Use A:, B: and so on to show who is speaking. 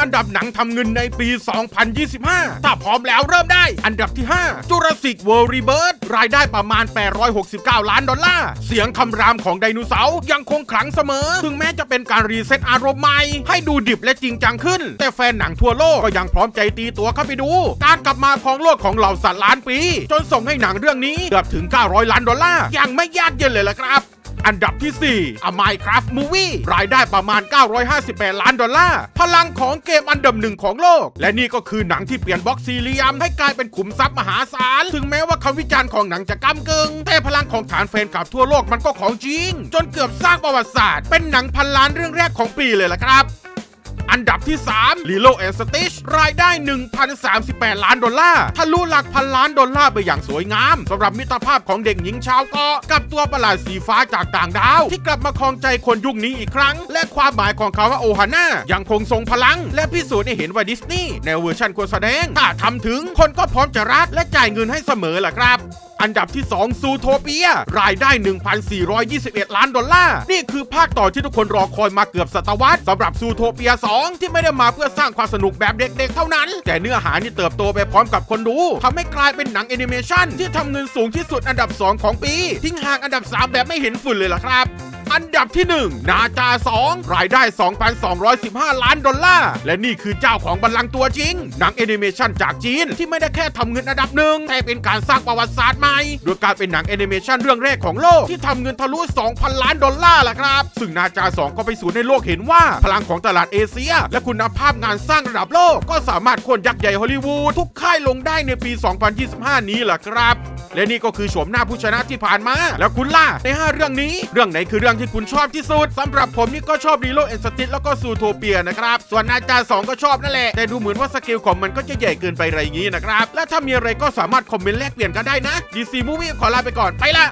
A: อันดับหนังทำเงินในปี 2025 ถ้าพร้อมแล้วเริ่มได้ อันดับที่ 5 Jurassic World Rebirth รายได้ประมาณ 869 ล้านดอลลาร์ เสียงคำรามของไดโนเสาร์ยังคงขลังเสมอ ถึงแม้จะเป็นการรีเซ็ตอารมณ์ใหม่ ให้ดูดิบและจริงจังขึ้น แต่แฟนหนังทั่วโลกก็ยังพร้อมใจตีตัวเข้าไปดู การกลับมาของโลกของเหล่าสัตว์ล้านปี จนส่งให้หนังเรื่องนี้เกือบถึง 900 ล้านดอลลาร์ย่างไม่ยากเย็นเลยล่ะครับ อันดับที่ 4 A Minecraft Movie รายได้ประมาณ 958 ล้านดอลลาร์ พลังของเกมอันดับหนึ่งของโลก และนี่ก็คือหนังที่เปลี่ยนบล็อกซีเรียมให้กลายเป็นขุมทรัพย์มหาศาล ถึงแม้ว่าคำวิจารณ์ของหนังจะก้ากึ่งแต่พลังของฐานแฟนคลับทั่วโลกมันก็ของจริง จนเกือบสร้างประวัติศาสตร์ เป็นหนังพันล้านเรื่องแรกของปีเลยล่ะครับ อันดับที่ 3 Lilo and Stitch รายได้ 1,038 ล้านดอลลาร์ทะลุหลักพันล้านดอลลาร์ไปอย่างสวยงามสำหรับมิตรภาพของเด็กหญิงชาวเกาะกับตัวประหลาดสีฟ้าจากต่างดาว ที่กลับมาครองใจคนยุคนี้อีกครั้ง และความหมายของเขาว่าโอฮาน่ายังคงทรงพลัง และพิสูจน์ให้เห็นว่าดิสนีย์ในเวอร์ชันคนแสดงถ้าทำถึงคนก็พร้อมจะรักและจ่ายเงินให้เสมอแหละครับ อันดับที่ 2 ซูโทเปีย รายได้ 1,421 ล้านดอลลาร์ นี่คือภาคต่อที่ทุกคนรอคอยมาเกือบศตวรรษสำหรับซูโทเปีย 2 ที่ไม่ได้มาเพื่อสร้างความสนุกแบบเด็กๆ เท่านั้น แต่เนื้อหานี่เติบโตไปพร้อมกับคนดูทำให้กลายเป็นหนังแอนิเมชันที่ทำเงินสูงที่สุดอันดับ 2 ของปี ทิ้งห่างอันดับ 3 แบบไม่เห็นฝุ่นเลยล่ะครับ อันดับที่ 1 นาจา 2 รายได้ 2,215 ล้านดอลลาร์ และนี่คือเจ้าของบัลลังก์ตัวจริง หนังแอนิเมชันจากจีนที่ไม่ได้แค่ทำเงินอันดับหนึ่งแต่เป็นการสร้างประวัติศาสตร์ใหม่โดยการเป็นหนังแอนิเมชันเรื่องแรกของโลกที่ทำเงินทะลุ 2,000 ล้านดอลลาร์ล่ะครับ ซึ่งนาจา 2 ก็ไปสู่ในโลกเห็นว่า พลังของตลาดเอเชีย และคุณภาพงานสร้างระดับโลก ก็สามารถโคนยักษ์ใหญ่ฮอลลีวูดทุกค่ายลงได้ในปี 2025 นี้ล่ะครับ และนี่ก็คือโฉมหน้าผู้ชนะที่ผ่านมา แล้วคุณล่ะใน 5 เรื่องนี้ เรื่องไหนคือเรื่องที่คุณชอบที่สุดสำหรับผมนี่ก็ชอบดีโลเอ็นสติแล้วก็ซูโทเปียนะครับ ส่วนอาจารย์2ก็ชอบนั่นแหละ แต่ดูเหมือนว่าสกิลของมันก็จะใหญ่เกินไปอะไรอย่างนี้นะครับ และถ้ามีอะไรก็สามารถคอมเมนต์แลกเปลี่ยนกันได้นะ DC Movie ขอลาไปก่อนไปละ